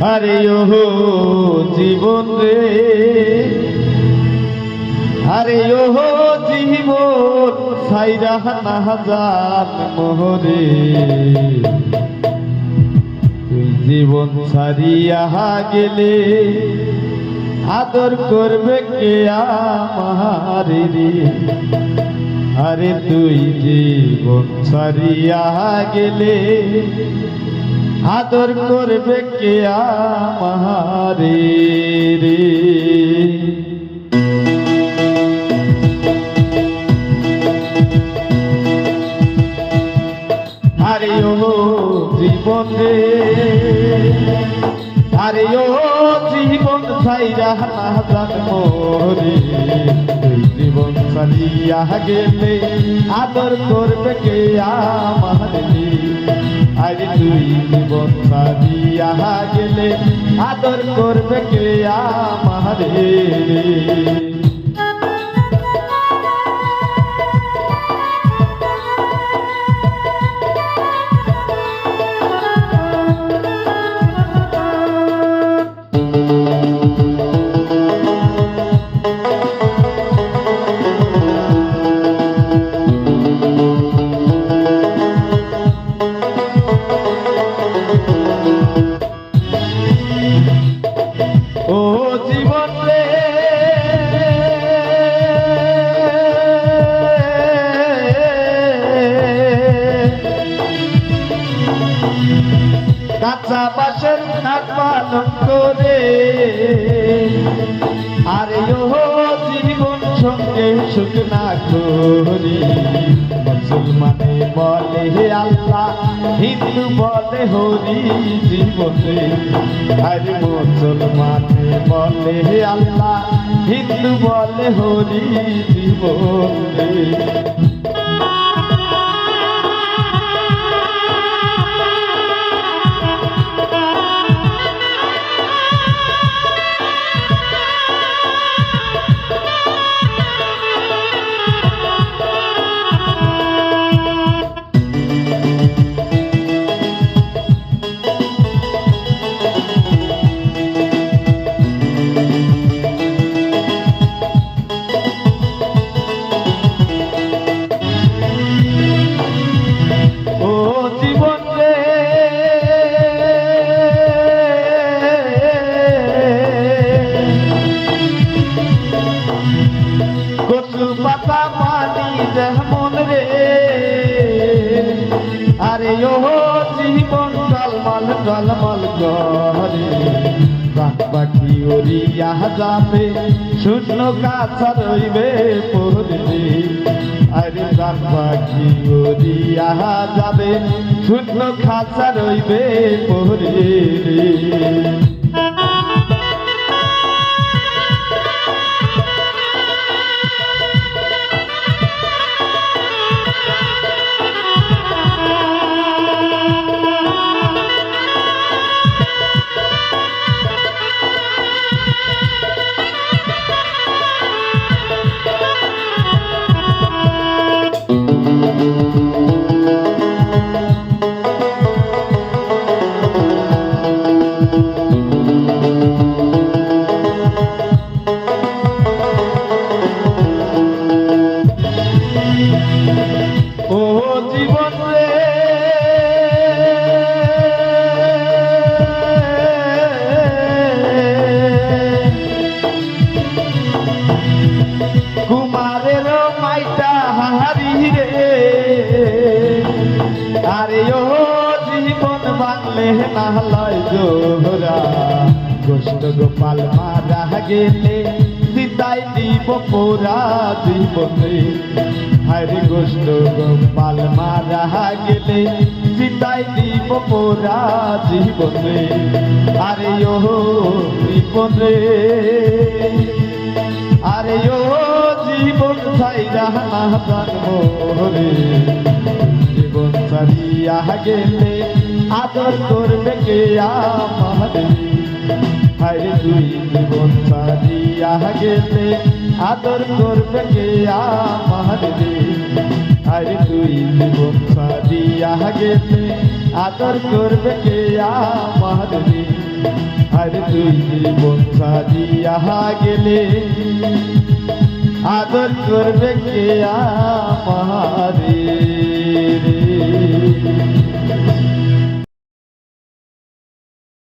আরে ও জীবন রে। আরে ও জীবন, সাইরা না জান মোহরে। তুই জীবন ছাড়িয়া গেলে আদর করবে কে আমারে রে? আরে তুই জীবন ছাড়িয়া গেলে আদর করবে কে আমারে রে? আরে ও জীবনে আরে ও ছাইরা না জানম রে তুই জীবন চালিয়া গেলে আদর করবে কে আমারে আরে তুই জীবন চালিয়া গেলে আদর করবে কে আমারে কাঁচা বাসের নাক পালন করে। আরে জীবন সঙ্গে সুখ না করি। মুসলমানে বলে, হে আল্লাহ, হিন্দু বলে, হরি জীবনে। আরে মুসলমানে বলে, হে আল্লাহ, হিন্দু বলে, হরি জীবনে। জীবন টলমল টলমল করে বাক বাকি ওরিয়া যাবে, শূন্য কাছা রইবে পড়বে। আরে বাক বাকি ওরিয়া যাবে, শূন্য খাঁচা রইবে পড়বে। মাইটা হারি রে। আরে ও জীবন বাংলে না লয় জোহরা। গোষ্ঠ গোপাল মারা গেলে সীতাই দিব পোরা জীবনে। হরে গোষ্ঠ গোপাল মারা গেলে সীতাই দিব পোরা জীবনে। আরে ও জীবনে। আরে ও জীবন ছাইরা না জানব রে জীবন ছাড়িয়া গেলে আদর করবে কে আমাদের হায় তুই জীবন ছাড়িয়া গেলে আদর করবে কে আমাদের হায় তুই জীবন ছাড়িয়া গেলে আদর করবে কে আমাদের আর তুই জীবন সাজিয়া গেলে আদর করবে কে আমারে।